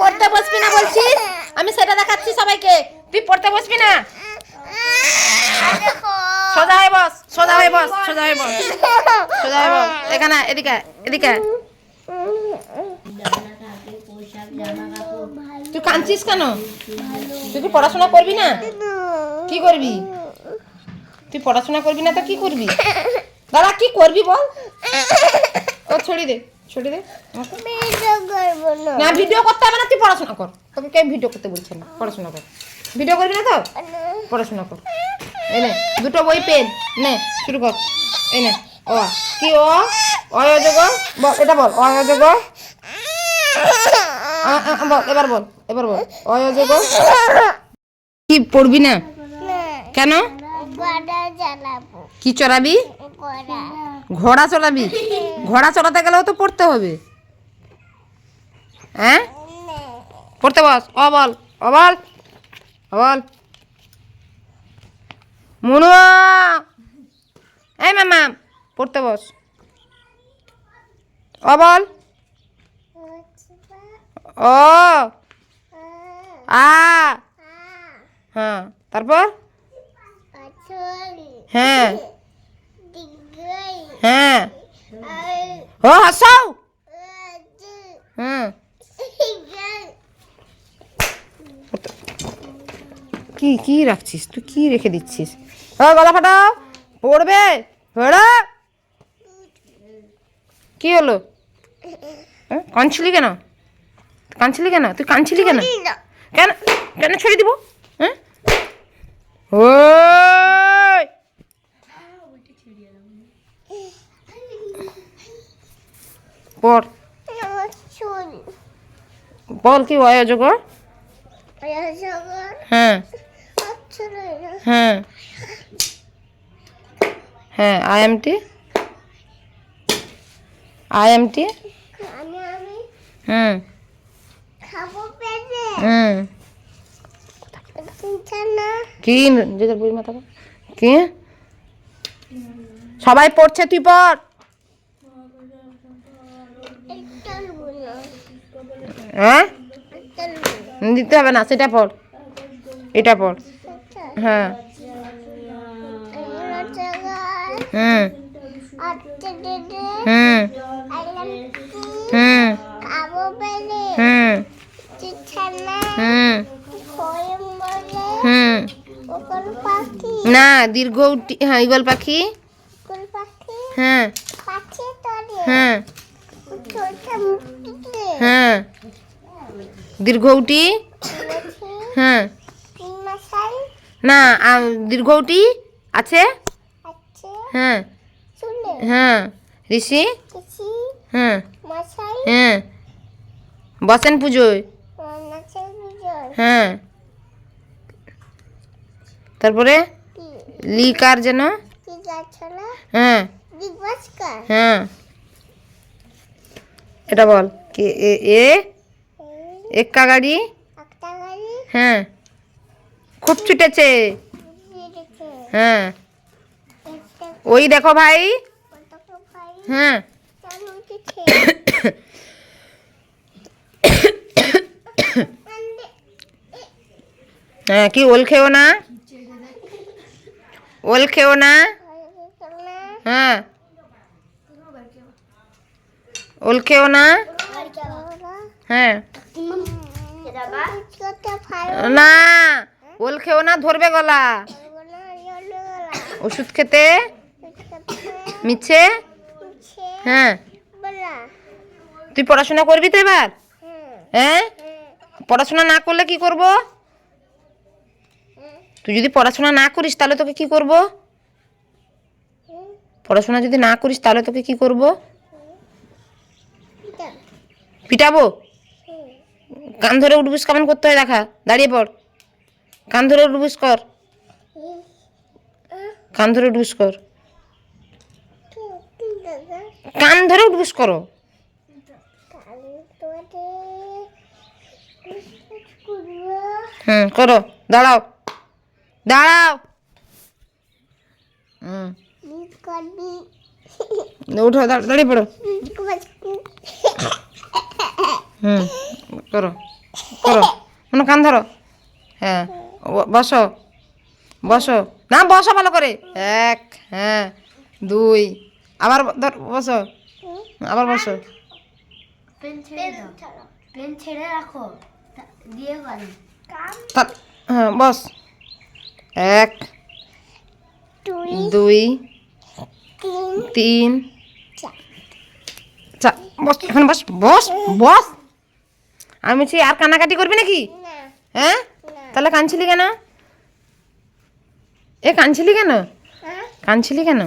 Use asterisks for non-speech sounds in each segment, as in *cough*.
পড়তে বসবি না বলছিস? আমি সেটা দেখাচ্ছি সবাইকে। তুই পড়তে বসবি না? সোজা হয়ে বস, সোজা হয়ে বস, সোজা হয়ে বস। সোজা হয়ে বস। এখানে, এদিকে এদিকে। তুই কাঁদছিস কেন? তুই কি পড়াশোনা করবি না? কি করবি? তুই পড়াশোনা করবি না তো কি করবি? দাদা, কি করবি বল? ও ছড়ি দে। ছড়ি দে। না। ভিডিও করতে হবে না তুই পড়াশোনা কর। তোকে কে ভিডিও করতে বলছে না পড়াশোনা কর। ভিডিও করবি না তো? পড়াশোনা কর। এই নে দুটো বই পেন। নে শুরু কর। এই নে ও কি ও অযোগ বল এটা বল। অযোগ বল এবার বল এবার বল। অযোগ কি পড়বি না? কেন? কি চড়াবি? ঘোড়া চলাবি। ঘোড়া চড়াতে গেলেও তো পড়তে হবে। হ্যাঁ? পড়তে বস। অবল বল। অ বল। মুনু! এই মামা পড়তে বস। অ বল। ও আ। হ্যাঁ তারপর? হ্যাঁ। ও হাসাও। হুম। কি কি রাখছিস? তুই কি রেখে দিচ্ছিস? ও গলা ফাটাও। পড়বে। পড়ো। কি হলো? কাঁদছিলি কেন? কাঁদছিলি কেন? তুই কাঁদছিলি কেন? কেন? কেন ছেড়ে দিব? হ্যাঁ ওই পড় বল কি অযোগ হ্যাঁ। হ্যাঁ। হ্যাঁ I M T? I M T? হুম। হুম। কি যেটা বই মাথা কি? সবাই পড়ছে, তুই পড়। হ্যাঁ? দিতে হবে না সেটা পড়। এটা পড়। হ্যাঁ। হুম। হুম। হুম। হুম। হুম। হুম না দীর্ঘ হ্যাঁ ইগল পাখি। হ্যাঁ। হ্যাঁ। হ্যাঁ। দীর্ঘ উটি? হ্যাঁ। না দীর্ঘটি আছে? হ্যাঁ। হ্যাঁ। ঋষি? হ্যাঁ। হ্যাঁ। বসেন পুজোয়। হ্যাঁ। তারপরে? লিকার যেন? হ্যাঁ। হ্যাঁ। এটা বল, কে এ? এক্কা গাড়ি হ্যাঁ খুব ছুটেছে হ্যাঁ ওই দেখো ভাই হ্যাঁ হ্যাঁ কি ওল খেও না ওল খেও না হ্যাঁ ওল খেও না হ্যাঁ না, ওল খেও না, ধরবে গলা। ওষুধ খেতে? মিছে? হ্যাঁ। তুই পড়াশোনা করবি তো এবার? হ্যাঁ? পড়াশোনা না করলে কি করব? তুই যদি পড়াশোনা না করিস, তাহলে তোকে কি করব? পড়াশোনা যদি না করিস, তাহলে তোকে কি করব? পিটাবো? কান ধরে উঠবুস কেমন করতে হয় দেখা? দাঁড়িয়ে পড়। কান ধরে উঠবুস কর। কান ধরে উঠবুস কর। কান ধরে উঠবুস করো। হুম, করো। দাঁড়াও। দাঁড়াও। হুম। উঠো, দাঁড়- দাঁড়িয়ে পড়ো। হুম, করো। করো *laughs* মনে কান ধরো। হ্যাঁ বসো। বসো। না বসো ভালো করে। এক হ্যাঁ দুই। আবার ধর বসো। আবার বসো। হ্যাঁ বস। এক দুই দুই তিন তিন চার। চা বস এখন বস বস বস। আমি বলছি আর কানাকাটি করবি নাকি? হ্যাঁ? তাহলে কাঁদছিলি কেন? এ কাঁদছিলি কেন? হ্যাঁ? কাঁদছিলি কেন?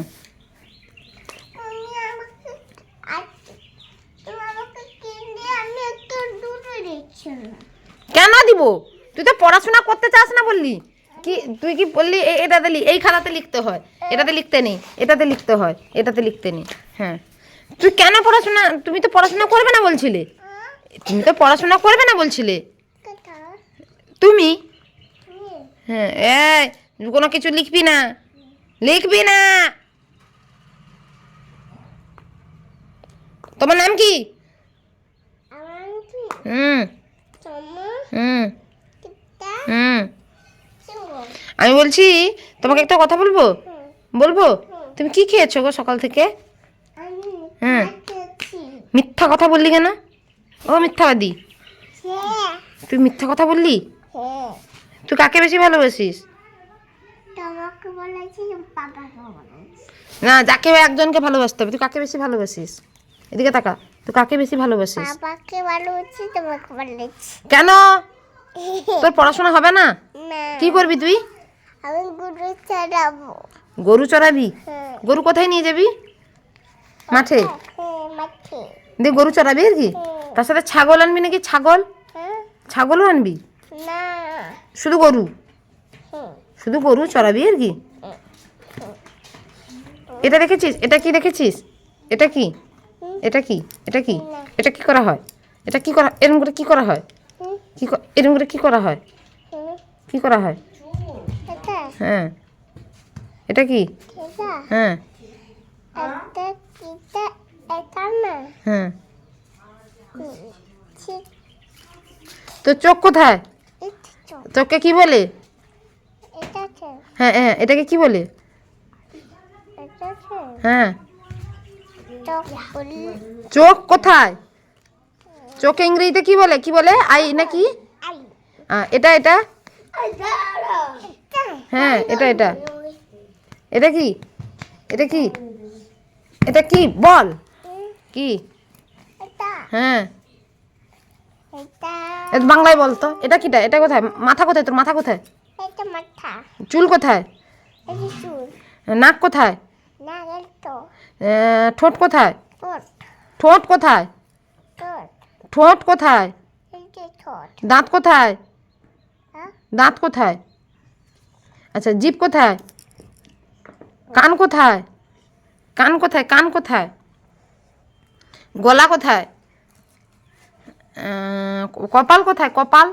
কিনে দিব? তুই তো পড়াশোনা করতে চাস না বললি। কি তুই কি বললি এটাতে এই খাতাতে লিখতে হয়। এটাতে লিখতে নেই এটাতে লিখতে হয় এটাতে লিখতে নেই। হ্যাঁ। তুই কেন পড়াশোনা তুমি তো পড়াশোনা করবে না বলছিলে? তুমি তো পড়াশোনা করবে না বলছিলে? তুমি? হ্যাঁ এই কোনো কিছু লিখবি না। লিখবি না। তোমার নাম কি? হুম। হুম। হুম। আমি বলছি তোমাকে একটা কথা বলব? বলব? তুমি কি খেয়েছো গো সকাল থেকে? হুম। মিথ্যা কথা বললি কেন? ও মিথ্যাবাদী হ্যাঁ তুই মিথ্যা কথা বললি? হ্যাঁ তুই কাকে বেশি ভালোবাসিস? না যাকে একজনকে ভালোবাসতে হবে তুই কাকে বেশি ভালোবাসিস? এদিকে তাকা তুই কাকে বেশি ভালোবাসিস? বাবাকে তোমাকে কেন? তোর পড়াশোনা হবে না? কি করবি তুই? আমি গুরু গরু চড়াবি? হ্যাঁ। গরু কোথায় নিয়ে যাবি? মাঠে? হ্যাঁ মাঠে। দিয়ে গরু চড়াবি আর কি? তার সাথে ছাগল আনবি নাকি? ছাগল? হ্যাঁ। ছাগলও আনবি? শুধু গরু? শুধু গরু চড়াবি আর কি? এটা দেখেছিস? এটা কি দেখেছিস? এটা কি? এটা কি? এটা কি? এটা কি করা হয়? এটা কি করা এরকম করে কি করা হয়? কি এরকম করে কি করা হয়? কি করা হয়? হ্যাঁ। এটা কি? হ্যাঁ। হ্যাঁ। তো চোখ কোথায়? চোখকে কি বলে? হ্যাঁ হ্যাঁ এটাকে কি বলে? হ্যাঁ। চোখ কোথায়? চোখে ইংরেজিতে কি বলে? কি বলে? আই নাকি? এটা এটা? হ্যাঁ এটা এটা। এটা কি? এটা কি? এটা কি? বল। কি? হ্যাঁ। বাংলায় বলতো। এটা কিটা? এটা কোথায়? মাথা কোথায় তোর? মাথা কোথায়? এটা মাথা। চুল কোথায়? চুল। নাক কোথায়? ঠোঁট। কোথায়? ঠোঁট। ঠোঁট কোথায়? ঠোঁট। ঠোঁট কোথায়? দাঁত কোথায়? হ্যাঁ? দাঁত কোথায়? আচ্ছা জিভ কোথায়? কান কোথায়? কান কোথায়? কান কোথায়? গলা কোথায়? কপাল কোথায়? কপাল?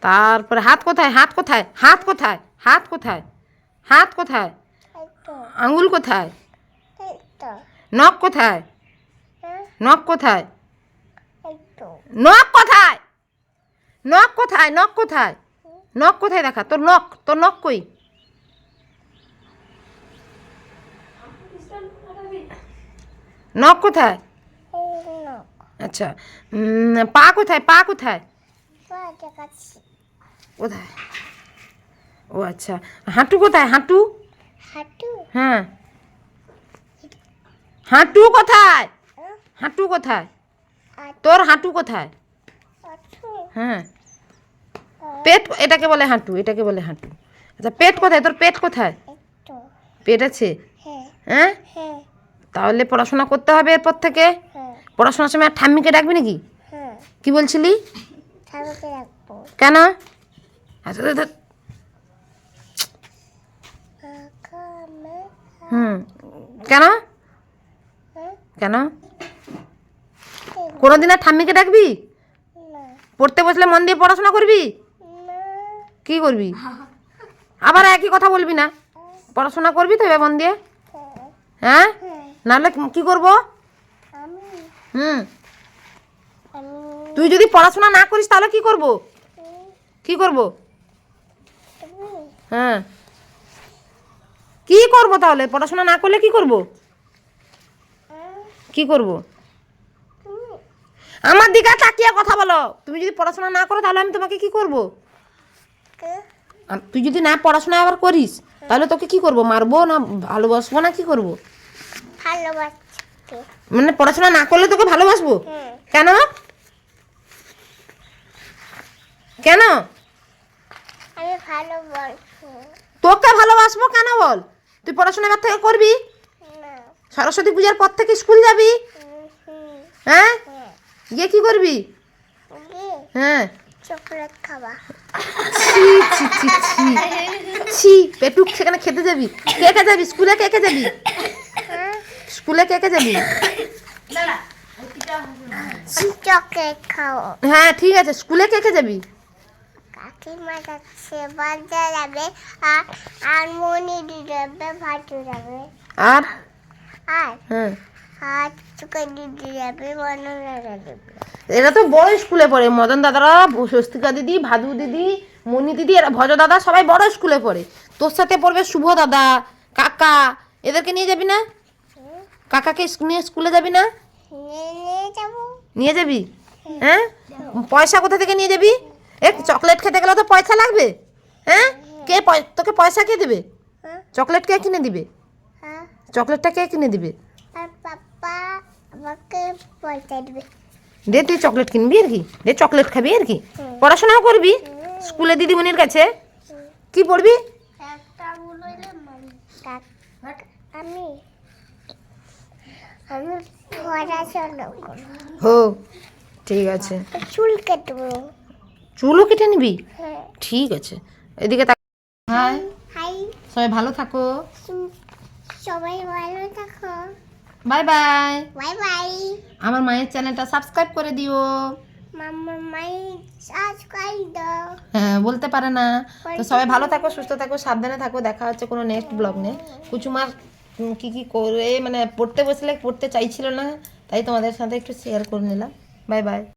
তারপরে হাত কোথায়? হাত কোথায়? হাত কোথায়? হাত কোথায়? হাত কোথায়? আঙুল কোথায়? নখ কোথায়? নখ কোথায়? নখ কোথায়? নখ কোথায়? নখ কোথায়? নখ কোথায় দেখা? তোর নখ তোর নখ কই? নখ কোথায়? আচ্ছা পা কোথায় পা কোথায়? কোথায়? ও আচ্ছা হাঁটু কোথায় হাঁটু? হাঁটু? হ্যাঁ। হাঁটু কোথায়? হ্যাঁ। হাঁটু কোথায়? তোর হাঁটু কোথায়? হ্যাঁ। পেট এটাকে বলে হাঁটু এটাকে বলে হাঁটু। আচ্ছা পেট কোথায়? তোর পেট কোথায়? পেট আছে? হ্যাঁ। হ্যাঁ? হ্যাঁ। তাহলে পড়াশোনা করতে হবে এরপর থেকে? পড়াশোনার সময় আর ঠাম্মিকে ডাকবি নাকি? হ্যাঁ। কি বলছিলি? কেন? আচ্ছা। হুম। কেন? হ্যাঁ? কেন? কোনোদিন আর ঠাম্মিকে ডাকবি? পড়তে বসলে মন দিয়ে পড়াশোনা করবি? কি করবি? আবার একই কথা বলবি না? পড়াশোনা করবি তো এবার মন দিয়ে? হ্যাঁ? হ্যাঁ। নাহলে কি করব? হুম। তুই যদি পড়াশোনা না করিস তাহলে কি করব? কি করব? হ্যাঁ। কি করব তাহলে? পড়াশোনা না করলে কি করব? কি করব? আমার দিকে তাকিয়ে কথা বলো। তুমি যদি পড়াশোনা না করো তাহলে আমি তোমাকে কি করব? তুই যদি না পড়াশোনা আবার করিস তাহলে তোকে কি করব? মারবো না ভালোবাসবো না কি করব? ভালোবাসতে মানে পড়াশোনা না করলে তোকে ভালোবাসবো? কেন? কেন? আমি ভালোবাসবো। তোকে ভালোবাসবো কেন বল? তুই পড়াশোনা এবার থেকে করবি? সরস্বতী পূজার পর থেকে স্কুল যাবি? হ্যাঁ। গিয়ে কি করবি? হ্যাঁ। চকলেট খাবা। ছি ছি ছি ছি। ছি পেটুক সেখানে খেতে যাবি। কে কে যাবি? স্কুলে কে কে যাবি? স্কুলে কে কে যাবি? হ্যাঁ ঠিক আছে স্কুলে কে কে যাবি? কাকিমা যাচ্ছে বাজার যাবে আর আর মনি দিদি যাবে ভাটু যাবে। আর? আর? হ্যাঁ। আর চুকে দিদি যাবে এরা তো বড় স্কুলে পড়ে মদন দাদারা স্বস্তিকা দিদি ভাদু দিদি মনি দিদি এরা ভজ দাদা সবাই বড় স্কুলে পড়ে। তোর সাথে পড়বে শুভ দাদা কাকা এদেরকে নিয়ে যাবি না? কাকাকে নিয়ে স্কুলে যাবি না? নিয়ে যাব? হ্যাঁ? পয়সা কোথা থেকে নিয়ে যাবি? এ, চকলেট খেতে গেলে তো পয়সা লাগবে। হ্যাঁ? কে তোকে পয়সা কে দেবে? চকলেট কে কিনে দিবে? চকলেটটা কে কিনে দিবে? দে তুই চকলেট কিনবি আর কি। দে চকলেট খাবি আর কি। পড়াশোনাও করবি? স্কুলে দিদিমণির কাছে? কি পড়বি? আমি হো ঠিক আছে। চুল কাটবো। চুলও কেটে নিবি? হ্যাঁ। ঠিক আছে। এদিকে হাই। হাই। সবাই ভালো থাকো। সবাই ভালো থাকো। Bye bye. Bye bye. আমার মায়ের চ্যানেলটা সাবস্ক্রাইব করে দিও। মামা মাই সাবস্ক্রাইব দাও। হ্যাঁ বলতে পারে না। তো সবাই ভালো থাকো সুস্থ থাকো সাবধানে থাকো। দেখা হচ্ছে কোনো নেক্সট ব্লগ নিয়ে। কুচুমার কি কি করে মানে পড়তে বসলে পড়তে চাইছিল না, তাই তোমাদের সাথে একটু শেয়ার করে নিলাম। Bye bye